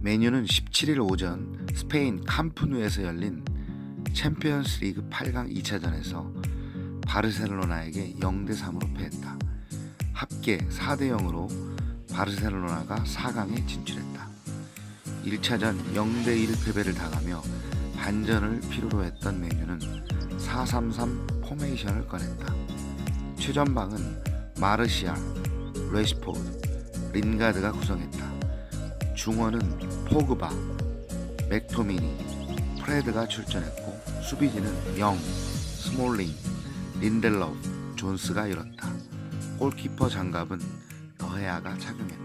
메뉴는 17일 오전 스페인 캄프누에서 열린 챔피언스 리그 8강 2차전에서 바르셀로나에게 0대 3으로 패했다. 합계 4대 0으로 바르셀로나가 4강에 진출했다. 1차전 0대 1 패배를 당하며 반전을 필요로 했던 메뉴는 4-3-3 포메이션을 꺼냈다. 최전방은 마르시알, 레시포드, 린가드가 구성했다. 중원은 포그바, 맥토미니, 프레드가 출전했고 수비진은 영, 스몰링, 린델러프, 존스가 이뤘다. 골키퍼 장갑은 더헤아가 착용했다.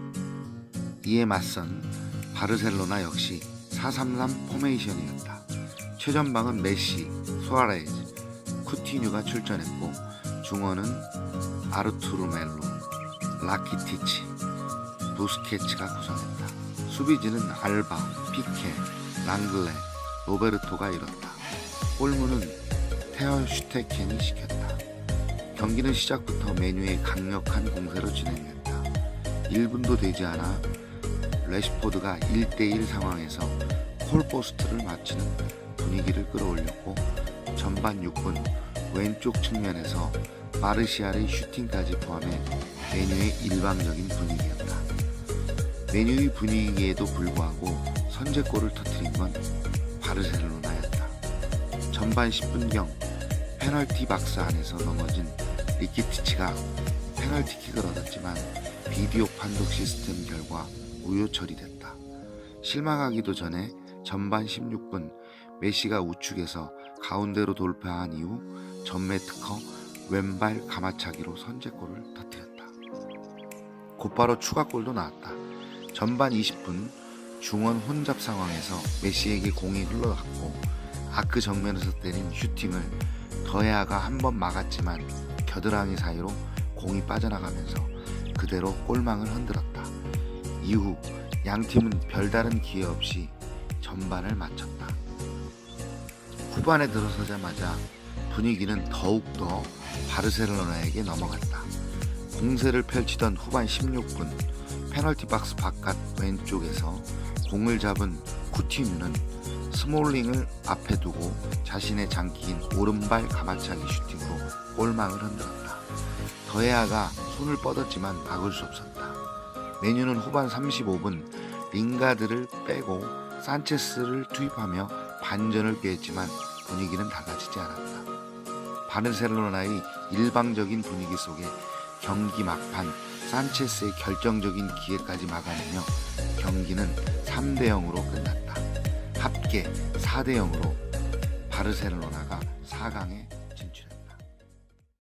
이에 맞선 바르셀로나 역시 4-3-3 포메이션이었다. 최전방은 메시, 수아레즈, 쿠티뉴가 출전했고 중원은 아르투르 멜로, 라키티치, 부스케츠가 구성했다. 수비진은 알바, 피케, 랑글레, 로베르토가 이뤘다. 골문은 테어 슈테켄이 시켰다. 경기는 시작부터 메뉴의 강력한 공세로 진행됐다. 1분도 되지 않아 레시포드가 1대1 상황에서 콜포스트를 맞추는 분위기를 끌어올렸고 전반 6분 왼쪽 측면에서 마르시알의 슈팅까지 포함해 메뉴의 일방적인 분위기였다. 메뉴의 분위기에도 불구하고 선제골을 터뜨린 건 바르셀로나였다. 전반 10분경 페널티 박스 안에서 넘어진 리키티치가 페널티킥을 얻었지만 비디오 판독 시스템 결과 무효 처리됐다. 실망하기도 전에 전반 16분 메시가 우측에서 가운데로 돌파한 이후 전매 특허 왼발 가마차기로 선제골을 터뜨렸다. 곧바로 추가골도 나왔다. 전반 20분 중원 혼잡 상황에서 메시에게 공이 흘러갔고 아크 정면에서 때린 슈팅을 더헤아가 한 번 막았지만 겨드랑이 사이로 공이 빠져나가면서 그대로 골망을 흔들었다. 이후 양 팀은 별다른 기회 없이 전반을 마쳤다. 후반에 들어서자마자 분위기는 더욱더 바르셀로나에게 넘어갔다. 공세를 펼치던 후반 16분 페널티 박스 바깥 왼쪽에서 공을 잡은 쿠티뉴는 스몰링을 앞에 두고 자신의 장기인 오른발 가마차기 슈팅으로 골망을 흔들었다. 더헤아가 손을 뻗었지만 막을 수 없었다. 메뉴는 후반 35분 링가드를 빼고 산체스를 투입하며 반전을 꾀했지만 분위기는 달라지지 않았다. 바르셀로나의 일방적인 분위기 속에 경기 막판 산체스의 결정적인 기회까지 막아내며 경기는 3대 0으로 끝났다. 합계 4대 0으로 바르셀로나가 4강에